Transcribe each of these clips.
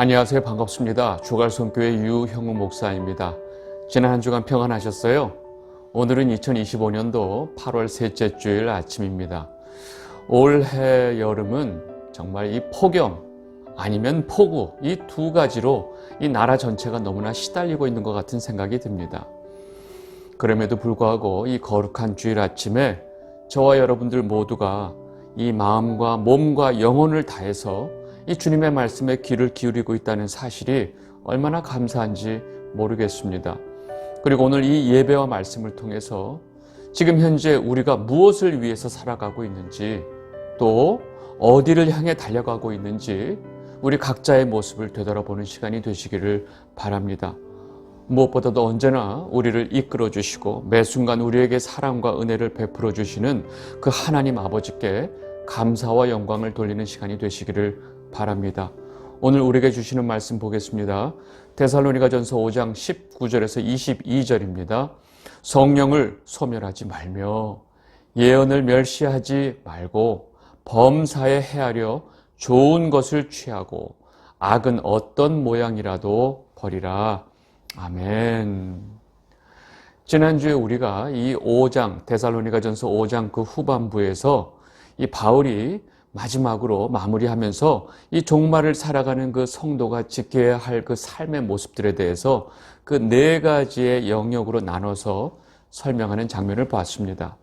안녕하세요. 반갑습니다. 주갈성교회 유형우 목사입니다. 지난 한 주간 평안하셨어요? 오늘은 2025년도 8월 셋째 주일 아침입니다. 올해 여름은 정말 이 폭염 아니면 폭우 이 두 가지로 이 나라 전체가 너무나 시달리고 있는 것 같은 생각이 듭니다. 그럼에도 불구하고 이 거룩한 주일 아침에 저와 여러분들 모두가 이 마음과 몸과 영혼을 다해서 이 주님의 말씀에 귀를 기울이고 있다는 사실이 얼마나 감사한지 모르겠습니다. 그리고 오늘 이 예배와 말씀을 통해서 지금 현재 우리가 무엇을 위해서 살아가고 있는지 또 어디를 향해 달려가고 있는지 우리 각자의 모습을 되돌아보는 시간이 되시기를 바랍니다. 무엇보다도 언제나 우리를 이끌어 주시고 매 순간 우리에게 사랑과 은혜를 베풀어 주시는 그 하나님 아버지께 감사와 영광을 돌리는 시간이 되시기를 바랍니다. 오늘 우리에게 주시는 말씀 보겠습니다. 데살로니가 전서 5장 19절에서 22절입니다. 성령을 소멸하지 말며 예언을 멸시하지 말고 범사에 헤아려 좋은 것을 취하고 악은 어떤 모양이라도 버리라. 아멘. 지난주에 우리가 이 5장, 데살로니가 전서 5장 그 후반부에서 이 바울이 마지막으로 마무리하면서 이 종말을 살아가는 그 성도가 지켜야 할 그 삶의 모습들에 대해서 그 네 가지의 영역으로 나눠서 설명하는 장면을 봤습니다.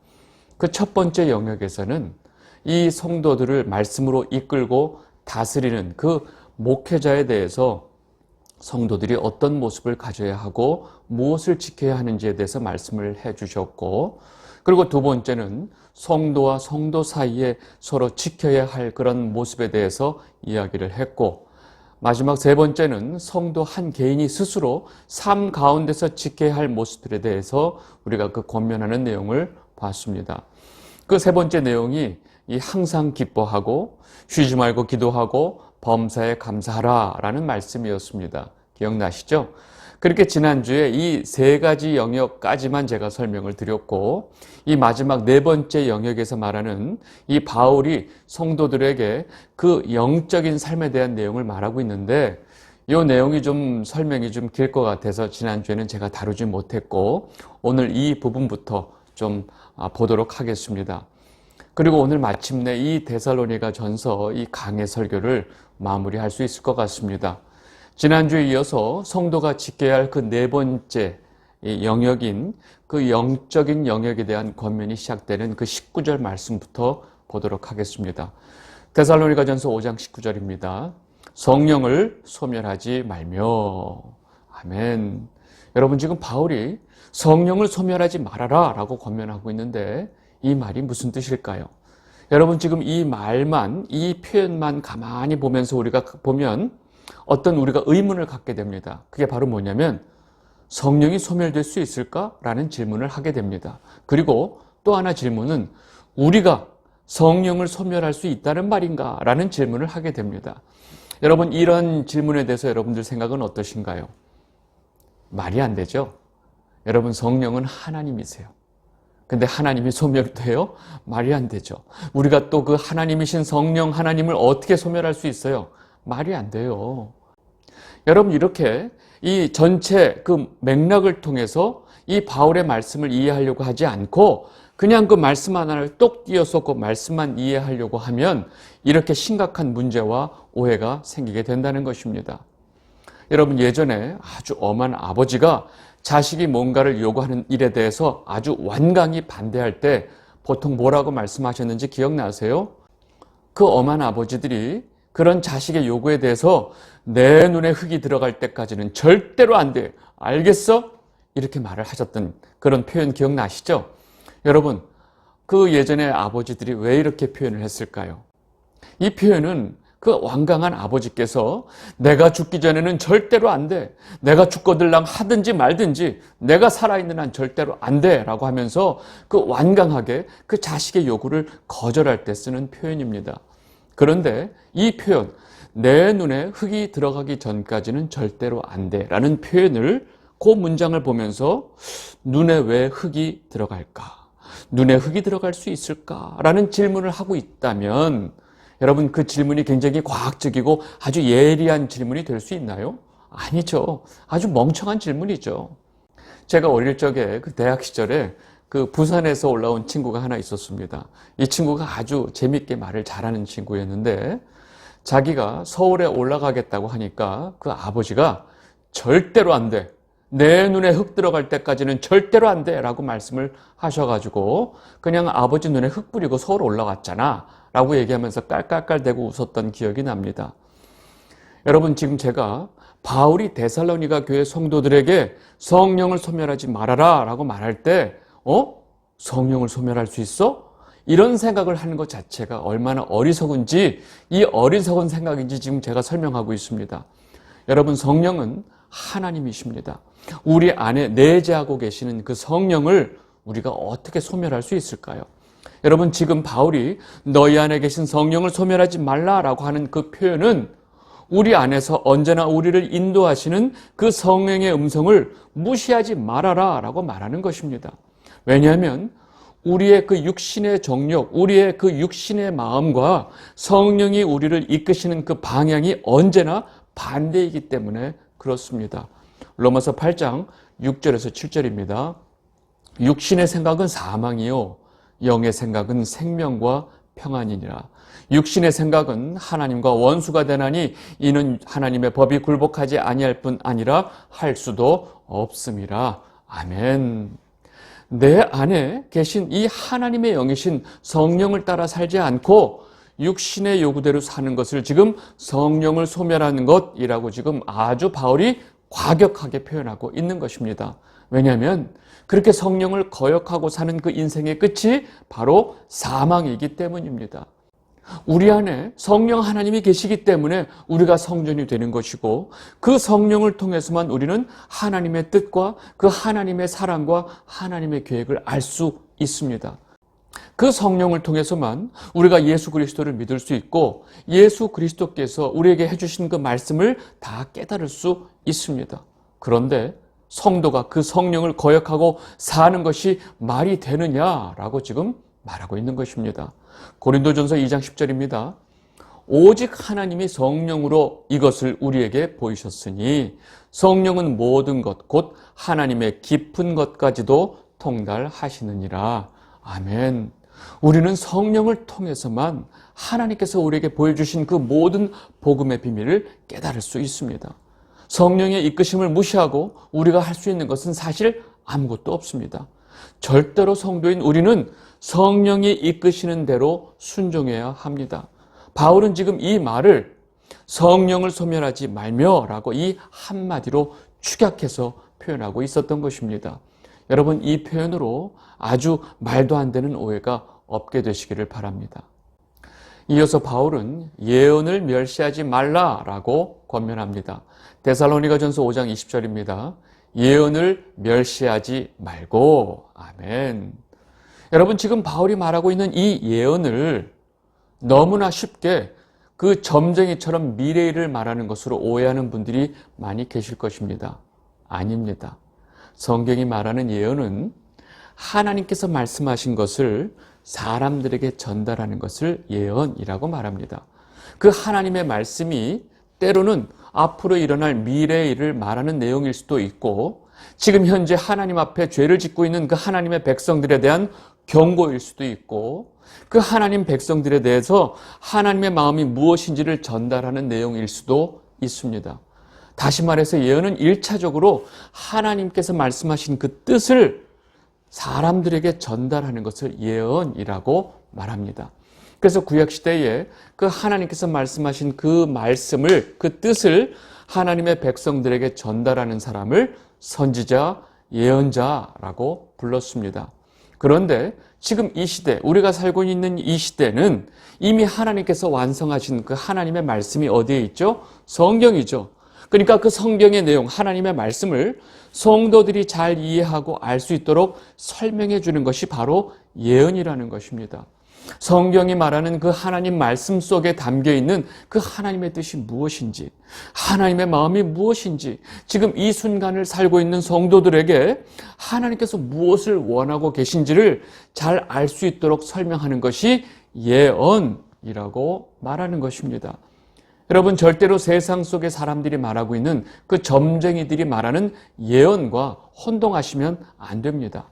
그 첫 번째 영역에서는 이 성도들을 말씀으로 이끌고 다스리는 그 목회자에 대해서 성도들이 어떤 모습을 가져야 하고 무엇을 지켜야 하는지에 대해서 말씀을 해 주셨고, 그리고 두 번째는 성도와 성도 사이에 서로 지켜야 할 그런 모습에 대해서 이야기를 했고, 마지막 세 번째는 성도 한 개인이 스스로 삶 가운데서 지켜야 할 모습들에 대해서 우리가 그 권면하는 내용을 봤습니다. 그 세 번째 내용이 이 항상 기뻐하고 쉬지 말고 기도하고 범사에 감사하라 라는 말씀이었습니다. 기억나시죠? 그렇게 지난주에 이 세 가지 영역까지만 제가 설명을 드렸고, 이 마지막 네 번째 영역에서 말하는 이 바울이 성도들에게 그 영적인 삶에 대한 내용을 말하고 있는데, 이 내용이 좀 설명이 좀 길 것 같아서 지난주에는 제가 다루지 못했고, 오늘 이 부분부터 좀 아, 보도록 하겠습니다. 그리고 오늘 마침내 이 데살로니가 전서 이 강의 설교를 마무리할 수 있을 것 같습니다. 지난주에 이어서 성도가 지켜야 할 그 네 번째 영역인 그 영적인 영역에 대한 권면이 시작되는 그 19절 말씀부터 보도록 하겠습니다. 데살로니가 전서 5장 19절입니다. 성령을 소멸하지 말며. 아멘. 여러분 지금 바울이 성령을 소멸하지 말아라 라고 권면하고 있는데 이 말이 무슨 뜻일까요? 여러분 지금 이 말만, 이 표현만 가만히 보면서 우리가 보면 어떤 우리가 의문을 갖게 됩니다. 그게 바로 뭐냐면 성령이 소멸될 수 있을까? 라는 질문을 하게 됩니다. 그리고 또 하나 질문은 우리가 성령을 소멸할 수 있다는 말인가? 라는 질문을 하게 됩니다. 여러분 이런 질문에 대해서 여러분들 생각은 어떠신가요? 말이 안 되죠? 여러분 성령은 하나님이세요. 근데 하나님이 소멸돼요? 말이 안 되죠. 우리가 또 그 하나님이신 성령 하나님을 어떻게 소멸할 수 있어요? 말이 안 돼요. 여러분 이렇게 이 전체 그 맥락을 통해서 이 바울의 말씀을 이해하려고 하지 않고 그냥 그 말씀 하나를 똑 띄어서 그 말씀만 이해하려고 하면 이렇게 심각한 문제와 오해가 생기게 된다는 것입니다. 여러분 예전에 아주 엄한 아버지가 자식이 뭔가를 요구하는 일에 대해서 아주 완강히 반대할 때 보통 뭐라고 말씀하셨는지 기억나세요? 그 엄한 아버지들이 그런 자식의 요구에 대해서 내 눈에 흙이 들어갈 때까지는 절대로 안 돼. 알겠어? 이렇게 말을 하셨던 그런 표현 기억나시죠? 여러분, 그 예전에 아버지들이 왜 이렇게 표현을 했을까요? 이 표현은 그 완강한 아버지께서 내가 죽기 전에는 절대로 안 돼. 내가 죽거들랑 하든지 말든지 내가 살아있는 한 절대로 안 돼. 라고 하면서 그 완강하게 그 자식의 요구를 거절할 때 쓰는 표현입니다. 그런데 이 표현, 내 눈에 흙이 들어가기 전까지는 절대로 안 돼. 라는 표현을 그 문장을 보면서 눈에 왜 흙이 들어갈까? 눈에 흙이 들어갈 수 있을까? 라는 질문을 하고 있다면 여러분 그 질문이 굉장히 과학적이고 아주 예리한 질문이 될 수 있나요? 아니죠. 아주 멍청한 질문이죠. 제가 어릴 적에 그 대학 시절에 그 부산에서 올라온 친구가 하나 있었습니다. 이 친구가 아주 재밌게 말을 잘하는 친구였는데 자기가 서울에 올라가겠다고 하니까 그 아버지가 절대로 안 돼. 내 눈에 흙 들어갈 때까지는 절대로 안 돼. 라고 말씀을 하셔가지고 그냥 아버지 눈에 흙 뿌리고 서울 올라갔잖아. 라고 얘기하면서 깔깔깔대고 웃었던 기억이 납니다. 여러분 지금 제가 바울이 데살로니가 교회 성도들에게 성령을 소멸하지 말아라 라고 말할 때 어? 성령을 소멸할 수 있어? 이런 생각을 하는 것 자체가 얼마나 어리석은지 이 어리석은 생각인지 지금 제가 설명하고 있습니다. 여러분 성령은 하나님이십니다. 우리 안에 내재하고 계시는 그 성령을 우리가 어떻게 소멸할 수 있을까요? 여러분 지금 바울이 너희 안에 계신 성령을 소멸하지 말라라고 하는 그 표현은 우리 안에서 언제나 우리를 인도하시는 그 성령의 음성을 무시하지 말아라 라고 말하는 것입니다. 왜냐하면 우리의 그 육신의 정욕, 우리의 그 육신의 마음과 성령이 우리를 이끄시는 그 방향이 언제나 반대이기 때문에 그렇습니다. 로마서 8장 6절에서 7절입니다. 육신의 생각은 사망이요 영의 생각은 생명과 평안이니라. 육신의 생각은 하나님과 원수가 되나니 이는 하나님의 법이 굴복하지 아니할 뿐 아니라 할 수도 없음이라. 아멘. 내 안에 계신 이 하나님의 영이신 성령을 따라 살지 않고 육신의 요구대로 사는 것을 지금 성령을 소멸하는 것이라고 지금 아주 바울이 과격하게 표현하고 있는 것입니다. 왜냐하면 그렇게 성령을 거역하고 사는 그 인생의 끝이 바로 사망이기 때문입니다. 우리 안에 성령 하나님이 계시기 때문에 우리가 성전이 되는 것이고 그 성령을 통해서만 우리는 하나님의 뜻과 그 하나님의 사랑과 하나님의 계획을 알 수 있습니다. 그 성령을 통해서만 우리가 예수 그리스도를 믿을 수 있고 예수 그리스도께서 우리에게 해주신 그 말씀을 다 깨달을 수 있습니다. 그런데 성도가 그 성령을 거역하고 사는 것이 말이 되느냐라고 지금 말하고 있는 것입니다. 고린도전서 2장 10절입니다. 오직 하나님이 성령으로 이것을 우리에게 보이셨으니 성령은 모든 것, 곧 하나님의 깊은 것까지도 통달하시느니라. 아멘. 우리는 성령을 통해서만 하나님께서 우리에게 보여주신 그 모든 복음의 비밀을 깨달을 수 있습니다. 성령의 이끄심을 무시하고 우리가 할 수 있는 것은 사실 아무것도 없습니다. 절대로 성도인 우리는 성령이 이끄시는 대로 순종해야 합니다. 바울은 지금 이 말을 성령을 소멸하지 말며라고 이 한마디로 축약해서 표현하고 있었던 것입니다. 여러분 이 표현으로 아주 말도 안 되는 오해가 없게 되시기를 바랍니다. 이어서 바울은 예언을 멸시하지 말라라고 권면합니다. 데살로니가 전서 5장 20절입니다. 예언을 멸시하지 말고 아멘. 여러분 지금 바울이 말하고 있는 이 예언을 너무나 쉽게 그 점쟁이처럼 미래일을 말하는 것으로 오해하는 분들이 많이 계실 것입니다. 아닙니다. 성경이 말하는 예언은 하나님께서 말씀하신 것을 사람들에게 전달하는 것을 예언이라고 말합니다. 그 하나님의 말씀이 때로는 앞으로 일어날 미래의 일을 말하는 내용일 수도 있고 지금 현재 하나님 앞에 죄를 짓고 있는 그 하나님의 백성들에 대한 경고일 수도 있고 그 하나님 백성들에 대해서 하나님의 마음이 무엇인지를 전달하는 내용일 수도 있습니다. 다시 말해서 예언은 1차적으로 하나님께서 말씀하신 그 뜻을 사람들에게 전달하는 것을 예언이라고 말합니다. 그래서 구약시대에 그 하나님께서 말씀하신 그 말씀을, 그 뜻을 하나님의 백성들에게 전달하는 사람을 선지자, 예언자라고 불렀습니다. 그런데 지금 이 시대, 우리가 살고 있는 이 시대는 이미 하나님께서 완성하신 그 하나님의 말씀이 어디에 있죠? 성경이죠. 그러니까 그 성경의 내용, 하나님의 말씀을 성도들이 잘 이해하고 알 수 있도록 설명해 주는 것이 바로 예언이라는 것입니다. 성경이 말하는 그 하나님 말씀 속에 담겨 있는 그 하나님의 뜻이 무엇인지, 하나님의 마음이 무엇인지, 지금 이 순간을 살고 있는 성도들에게 하나님께서 무엇을 원하고 계신지를 잘 알 수 있도록 설명하는 것이 예언, 이라고 말하는 것입니다. 여러분 절대로 세상 속의 사람들이 말하고 있는 그 점쟁이들이 말하는 예언과 혼동하시면 안 됩니다.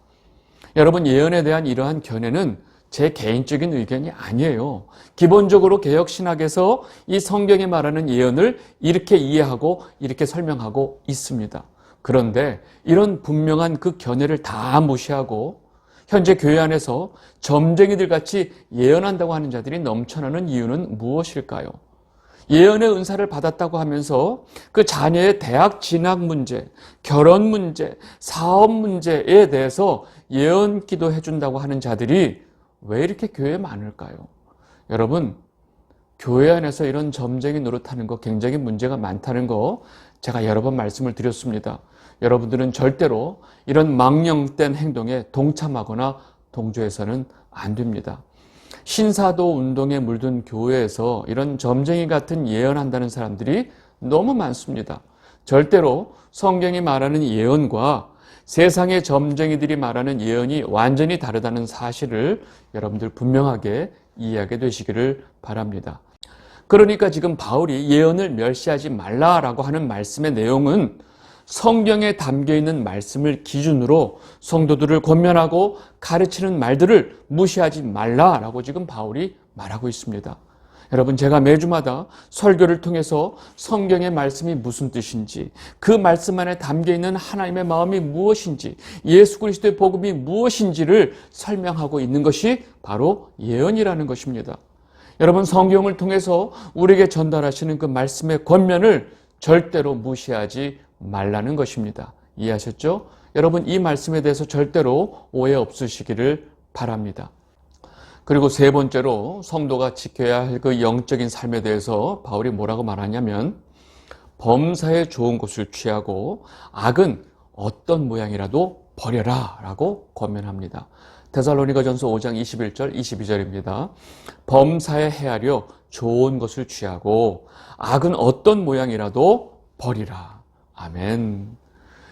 여러분 예언에 대한 이러한 견해는 제 개인적인 의견이 아니에요. 기본적으로 개혁 신학에서 이 성경에 말하는 예언을 이렇게 이해하고 이렇게 설명하고 있습니다. 그런데 이런 분명한 그 견해를 다 무시하고 현재 교회 안에서 점쟁이들 같이 예언한다고 하는 자들이 넘쳐나는 이유는 무엇일까요? 예언의 은사를 받았다고 하면서 그 자녀의 대학 진학 문제, 결혼 문제, 사업 문제에 대해서 예언 기도해 준다고 하는 자들이 왜 이렇게 교회에 많을까요? 여러분, 교회 안에서 이런 점쟁이 노릇하는 거 굉장히 문제가 많다는 거 제가 여러 번 말씀을 드렸습니다. 여러분들은 절대로 이런 망령된 행동에 동참하거나 동조해서는 안 됩니다. 신사도 운동에 물든 교회에서 이런 점쟁이 같은 예언한다는 사람들이 너무 많습니다. 절대로 성경이 말하는 예언과 세상의 점쟁이들이 말하는 예언이 완전히 다르다는 사실을 여러분들 분명하게 이해하게 되시기를 바랍니다. 그러니까 지금 바울이 예언을 멸시하지 말라라고 하는 말씀의 내용은 성경에 담겨 있는 말씀을 기준으로 성도들을 권면하고 가르치는 말들을 무시하지 말라라고 지금 바울이 말하고 있습니다. 여러분, 제가 매주마다 설교를 통해서 성경의 말씀이 무슨 뜻인지, 그 말씀 안에 담겨 있는 하나님의 마음이 무엇인지, 예수 그리스도의 복음이 무엇인지를 설명하고 있는 것이 바로 예언이라는 것입니다. 여러분, 성경을 통해서 우리에게 전달하시는 그 말씀의 권면을 절대로 무시하지 말라는 것입니다. 이해하셨죠? 여러분, 이 말씀에 대해서 절대로 오해 없으시기를 바랍니다. 그리고 세 번째로 성도가 지켜야 할 그 영적인 삶에 대해서 바울이 뭐라고 말하냐면 범사에 좋은 것을 취하고 악은 어떤 모양이라도 버려라 라고 권면합니다. 데살로니가 전서 5장 21절 22절입니다. 범사에 헤아려 좋은 것을 취하고 악은 어떤 모양이라도 버리라. 아멘.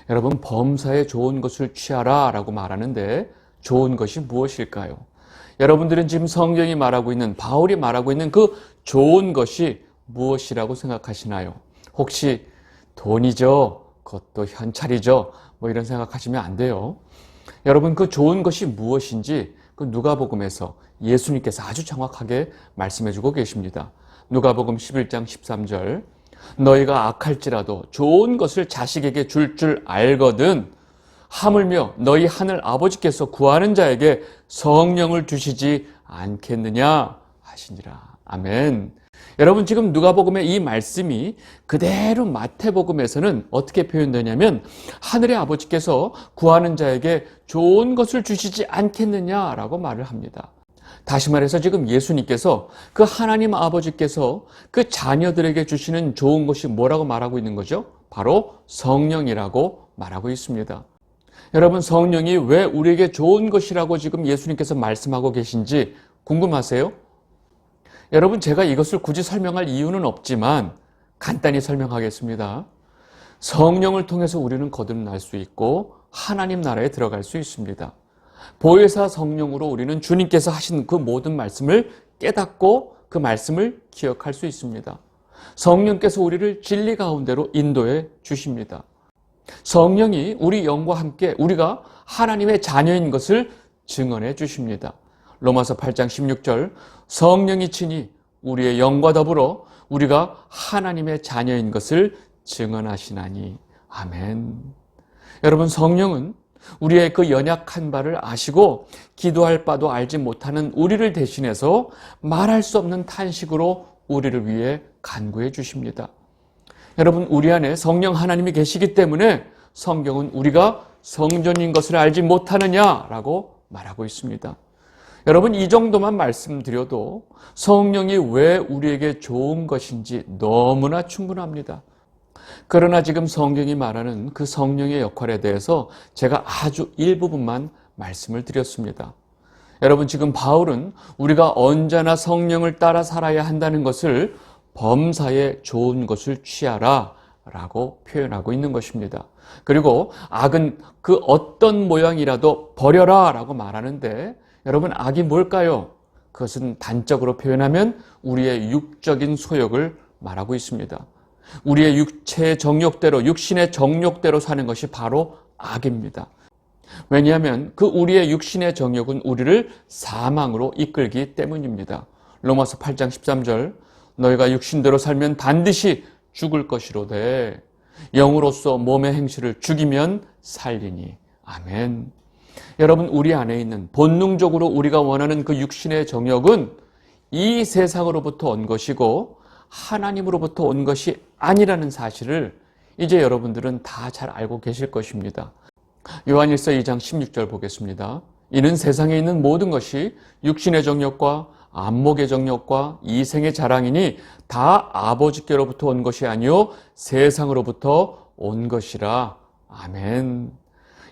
여러분 범사에 좋은 것을 취하라 라고 말하는데 좋은 것이 무엇일까요? 여러분들은 지금 성경이 말하고 있는 바울이 말하고 있는 그 좋은 것이 무엇이라고 생각하시나요? 혹시 돈이죠? 그것도 현찰이죠? 뭐 이런 생각하시면 안 돼요. 여러분 그 좋은 것이 무엇인지 그 누가복음에서 예수님께서 아주 정확하게 말씀해 주고 계십니다. 누가복음 11장 13절 너희가 악할지라도 좋은 것을 자식에게 줄줄 줄 알거든 하물며 너희 하늘 아버지께서 구하는 자에게 성령을 주시지 않겠느냐 하시니라. 아멘. 여러분 지금 누가복음의 이 말씀이 그대로 마태복음에서는 어떻게 표현되냐면 하늘의 아버지께서 구하는 자에게 좋은 것을 주시지 않겠느냐라고 말을 합니다. 다시 말해서 지금 예수님께서 그 하나님 아버지께서 그 자녀들에게 주시는 좋은 것이 뭐라고 말하고 있는 거죠? 바로 성령이라고 말하고 있습니다. 여러분 성령이 왜 우리에게 좋은 것이라고 지금 예수님께서 말씀하고 계신지 궁금하세요? 여러분 제가 이것을 굳이 설명할 이유는 없지만 간단히 설명하겠습니다. 성령을 통해서 우리는 거듭날 수 있고 하나님 나라에 들어갈 수 있습니다. 보혜사 성령으로 우리는 주님께서 하신 그 모든 말씀을 깨닫고 그 말씀을 기억할 수 있습니다. 성령께서 우리를 진리 가운데로 인도해 주십니다. 성령이 우리 영과 함께 우리가 하나님의 자녀인 것을 증언해 주십니다. 로마서 8장 16절 성령이 친히 우리의 영과 더불어 우리가 하나님의 자녀인 것을 증언하시나니 아멘. 여러분 성령은 우리의 그 연약한 바를 아시고 기도할 바도 알지 못하는 우리를 대신해서 말할 수 없는 탄식으로 우리를 위해 간구해 주십니다. 여러분, 우리 안에 성령 하나님이 계시기 때문에 성경은 우리가 성전인 것을 알지 못하느냐라고 말하고 있습니다. 여러분, 이 정도만 말씀드려도 성령이 왜 우리에게 좋은 것인지 너무나 충분합니다. 그러나 지금 성경이 말하는 그 성령의 역할에 대해서 제가 아주 일부분만 말씀을 드렸습니다. 여러분, 지금 바울은 우리가 언제나 성령을 따라 살아야 한다는 것을 범사에 좋은 것을 취하라 라고 표현하고 있는 것입니다. 그리고 악은 그 어떤 모양이라도 버려라 라고 말하는데 여러분 악이 뭘까요? 그것은 단적으로 표현하면 우리의 육적인 소욕을 말하고 있습니다. 우리의 육체의 정욕대로, 육신의 정욕대로 사는 것이 바로 악입니다. 왜냐하면 그 우리의 육신의 정욕은 우리를 사망으로 이끌기 때문입니다. 로마서 8장 13절 너희가 육신대로 살면 반드시 죽을 것이로되 영으로서 몸의 행실을 죽이면 살리니 아멘. 여러분 우리 안에 있는 본능적으로 우리가 원하는 그 육신의 정욕은 이 세상으로부터 온 것이고 하나님으로부터 온 것이 아니라는 사실을 이제 여러분들은 다 잘 알고 계실 것입니다. 요한일서 2장 16절 보겠습니다. 이는 세상에 있는 모든 것이 육신의 정욕과 안목의 정욕과 이생의 자랑이니 다 아버지께로부터 온 것이 아니요 세상으로부터 온 것이라. 아멘.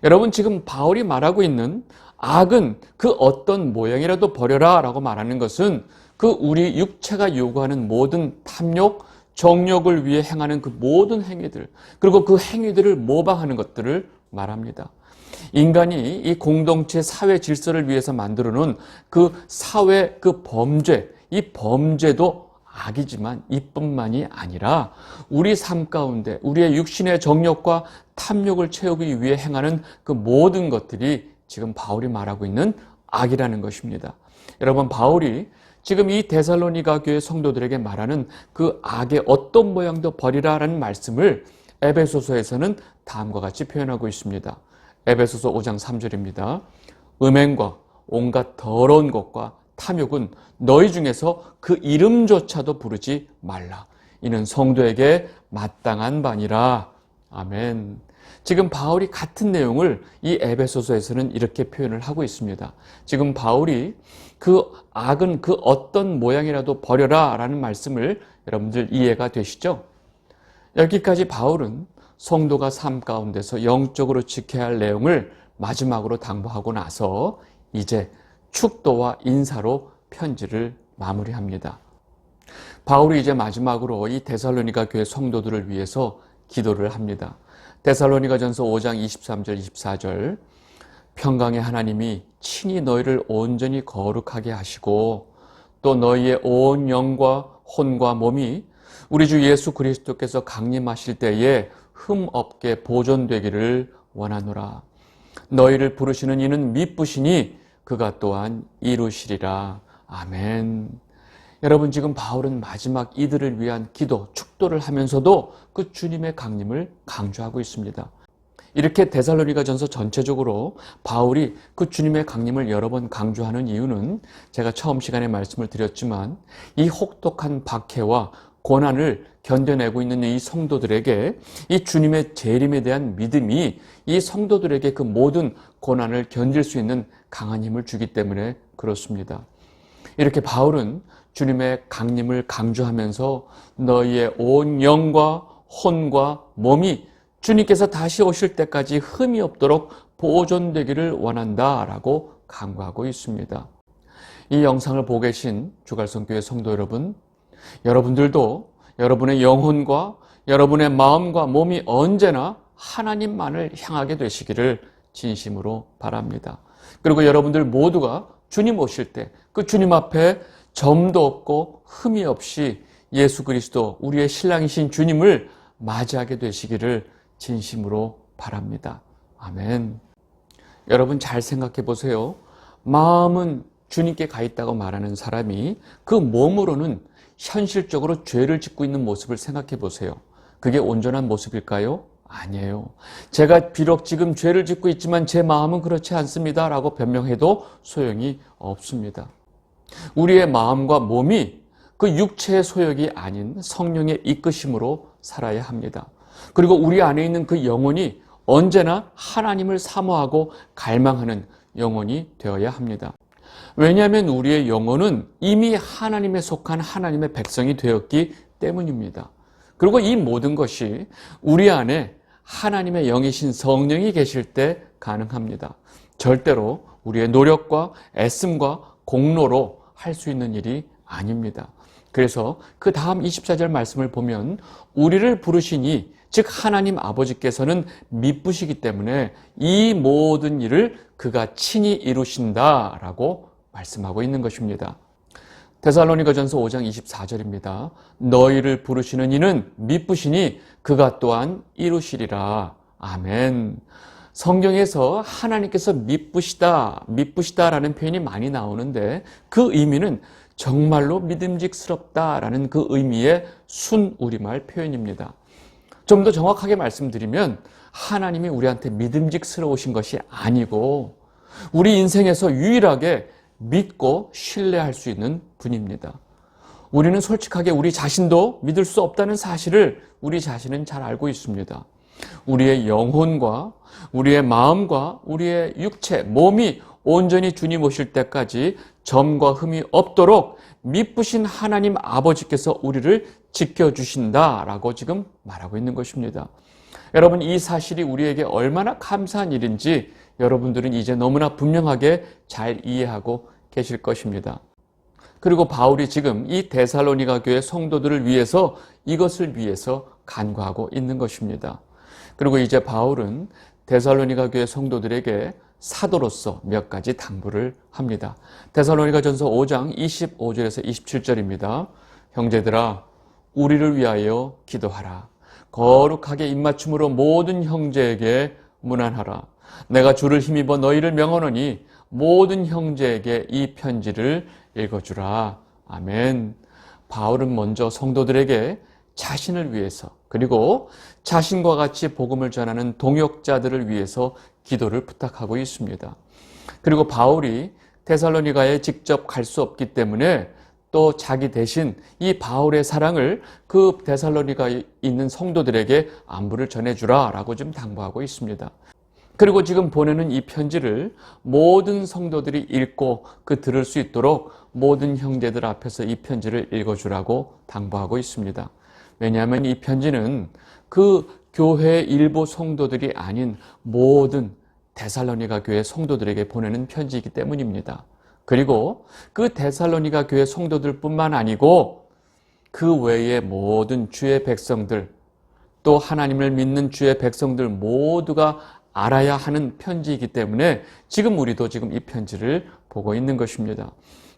여러분 지금 바울이 말하고 있는 악은 그 어떤 모양이라도 버려라 라고 말하는 것은 그 우리 육체가 요구하는 모든 탐욕, 정욕을 위해 행하는 그 모든 행위들, 그리고 그 행위들을 모방하는 것들을 말합니다. 인간이 이 공동체 사회 질서를 위해서 만들어 놓은 그 사회 그 범죄, 이 범죄도 악이지만 이뿐만이 아니라 우리 삶 가운데 우리의 육신의 정욕과 탐욕을 채우기 위해 행하는 그 모든 것들이 지금 바울이 말하고 있는 악이라는 것입니다. 여러분 바울이 지금 이 데살로니가 교회 성도들에게 말하는 그 악의 어떤 모양도 버리라라는 말씀을 에베소서에서는 다음과 같이 표현하고 있습니다. 에베소서 5장 3절입니다. 음행과 온갖 더러운 것과 탐욕은 너희 중에서 그 이름조차도 부르지 말라. 이는 성도에게 마땅한 바니라. 아멘. 지금 바울이 같은 내용을 이 에베소서에서는 이렇게 표현을 하고 있습니다. 지금 바울이 그 악은 그 어떤 모양이라도 버려라 라는 말씀을 여러분들 이해가 되시죠? 여기까지 바울은 성도가 삶 가운데서 영적으로 지켜야 할 내용을 마지막으로 당부하고 나서 이제 축도와 인사로 편지를 마무리합니다. 바울이 이제 마지막으로 이 데살로니가 교회 성도들을 위해서 기도를 합니다. 데살로니가 전서 5장 23절 24절 평강의 하나님이 친히 너희를 온전히 거룩하게 하시고 또 너희의 온 영과 혼과 몸이 우리 주 예수 그리스도께서 강림하실 때에 흠 없게 보존되기를 원하노라. 너희를 부르시는 이는 미쁘시니 그가 또한 이루시리라. 아멘. 여러분 지금 바울은 마지막 이들을 위한 기도, 축도를 하면서도 그 주님의 강림을 강조하고 있습니다. 이렇게 데살로니가 전서 전체적으로 바울이 그 주님의 강림을 여러 번 강조하는 이유는 제가 처음 시간에 말씀을 드렸지만 이 혹독한 박해와 고난을 견뎌내고 있는 이 성도들에게 이 주님의 재림에 대한 믿음이 이 성도들에게 그 모든 고난을 견딜 수 있는 강한 힘을 주기 때문에 그렇습니다. 이렇게 바울은 주님의 강림을 강조하면서 너희의 온 영과 혼과 몸이 주님께서 다시 오실 때까지 흠이 없도록 보존되기를 원한다 라고 강구하고 있습니다. 이 영상을 보고 계신 주갈성교회 성도 여러분, 여러분들도 여러분의 영혼과 여러분의 마음과 몸이 언제나 하나님만을 향하게 되시기를 진심으로 바랍니다. 그리고 여러분들 모두가 주님 오실 때 그 주님 앞에 점도 없고 흠이 없이 예수 그리스도 우리의 신랑이신 주님을 맞이하게 되시기를 진심으로 바랍니다. 아멘. 여러분 잘 생각해 보세요. 마음은 주님께 가 있다고 말하는 사람이 그 몸으로는 현실적으로 죄를 짓고 있는 모습을 생각해 보세요. 그게 온전한 모습일까요? 아니에요. 제가 비록 지금 죄를 짓고 있지만 제 마음은 그렇지 않습니다. 라고 변명해도 소용이 없습니다. 우리의 마음과 몸이 그 육체의 소욕이 아닌 성령의 이끄심으로 살아야 합니다. 그리고 우리 안에 있는 그 영혼이 언제나 하나님을 사모하고 갈망하는 영혼이 되어야 합니다. 왜냐하면 우리의 영혼은 이미 하나님에 속한 하나님의 백성이 되었기 때문입니다. 그리고 이 모든 것이 우리 안에 하나님의 영이신 성령이 계실 때 가능합니다. 절대로 우리의 노력과 애씀과 공로로 할 수 있는 일이 아닙니다. 그래서 그 다음 24절 말씀을 보면 우리를 부르시니 즉 하나님 아버지께서는 미쁘시기 때문에 이 모든 일을 그가 친히 이루신다라고 말씀하고 있는 것입니다. 데살로니가전서 5장 24절입니다. 너희를 부르시는 이는 미쁘시니 그가 또한 이루시리라. 아멘. 성경에서 하나님께서 미쁘시다, 미쁘시다라는 표현이 많이 나오는데 그 의미는 정말로 믿음직스럽다라는 그 의미의 순 우리말 표현입니다. 좀 더 정확하게 말씀드리면 하나님이 우리한테 믿음직스러우신 것이 아니고 우리 인생에서 유일하게 믿고 신뢰할 수 있는 분입니다. 우리는 솔직하게 우리 자신도 믿을 수 없다는 사실을 우리 자신은 잘 알고 있습니다. 우리의 영혼과 우리의 마음과 우리의 육체, 몸이 온전히 주님 오실 때까지 점과 흠이 없도록 미쁘신 하나님 아버지께서 우리를 지켜주신다라고 지금 말하고 있는 것입니다. 여러분, 이 사실이 우리에게 얼마나 감사한 일인지 여러분들은 이제 너무나 분명하게 잘 이해하고 계실 것입니다. 그리고 바울이 지금 이 데살로니가 교회 성도들을 위해서 이것을 위해서 간구하고 있는 것입니다. 그리고 이제 바울은 데살로니가 교회 성도들에게 사도로서 몇 가지 당부를 합니다. 데살로니가 전서 5장 25절에서 27절입니다. 형제들아, 우리를 위하여 기도하라. 거룩하게 입맞춤으로 모든 형제에게 문안하라. 내가 주를 힘입어 너희를 명하노니 모든 형제에게 이 편지를 읽어주라. 아멘. 바울은 먼저 성도들에게 자신을 위해서 그리고 자신과 같이 복음을 전하는 동역자들을 위해서 기도를 부탁하고 있습니다. 그리고 바울이 테살로니가에 직접 갈 수 없기 때문에 또 자기 대신 이 바울의 사랑을 그 데살로니가에 있는 성도들에게 안부를 전해주라 라고 좀 당부하고 있습니다. 그리고 지금 보내는 이 편지를 모든 성도들이 읽고 그 들을 수 있도록 모든 형제들 앞에서 이 편지를 읽어주라고 당부하고 있습니다. 왜냐하면 이 편지는 그 교회 일부 성도들이 아닌 모든 데살로니가 교회 성도들에게 보내는 편지이기 때문입니다. 그리고 그 데살로니가 교회 성도들뿐만 아니고 그 외의 모든 주의 백성들 또 하나님을 믿는 주의 백성들 모두가 알아야 하는 편지이기 때문에 지금 우리도 지금 이 편지를 보고 있는 것입니다.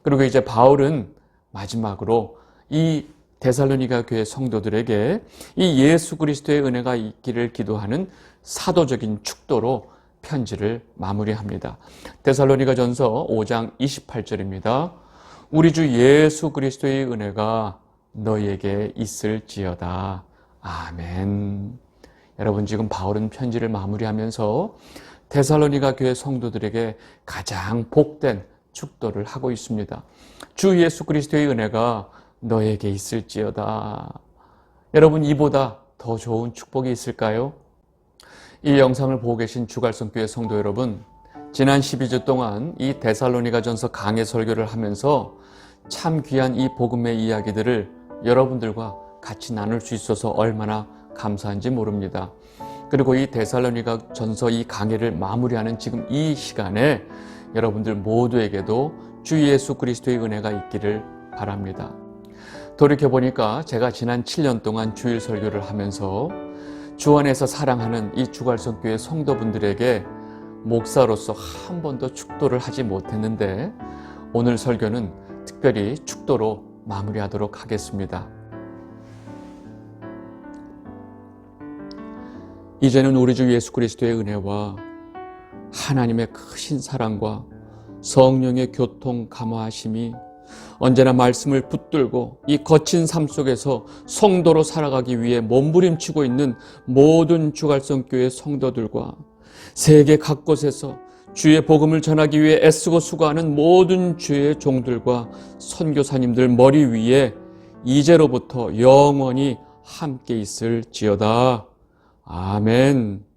그리고 이제 바울은 마지막으로 이 데살로니가 교회 성도들에게 이 예수 그리스도의 은혜가 있기를 기도하는 사도적인 축도로 편지를 마무리합니다. 데살로니가 전서 5장 28절입니다. 우리 주 예수 그리스도의 은혜가 너희에게 있을지어다. 아멘. 여러분 지금 바울은 편지를 마무리하면서 데살로니가 교회 성도들에게 가장 복된 축도를 하고 있습니다. 주 예수 그리스도의 은혜가 너에게 있을지어다. 여러분 이보다 더 좋은 축복이 있을까요? 이 영상을 보고 계신 주갈성교회 성도 여러분, 지난 12주 동안 이 데살로니가 전서 강해 설교를 하면서 참 귀한 이 복음의 이야기들을 여러분들과 같이 나눌 수 있어서 얼마나 감사한지 모릅니다. 그리고 이 데살로니가 전서 이 강해를 마무리하는 지금 이 시간에 여러분들 모두에게도 주 예수 그리스도의 은혜가 있기를 바랍니다. 돌이켜보니까 제가 지난 7년 동안 주일 설교를 하면서 주 안에서 사랑하는 이 주갈성교회 성도분들에게 목사로서 한 번도 축도를 하지 못했는데 오늘 설교는 특별히 축도로 마무리하도록 하겠습니다. 이제는 우리 주 예수 그리스도의 은혜와 하나님의 크신 사랑과 성령의 교통 감화하심이 언제나 말씀을 붙들고 이 거친 삶 속에서 성도로 살아가기 위해 몸부림치고 있는 모든 주갈성교회 성도들과 세계 각 곳에서 주의 복음을 전하기 위해 애쓰고 수고하는 모든 주의 종들과 선교사님들 머리 위에 이제로부터 영원히 함께 있을지어다. 아멘.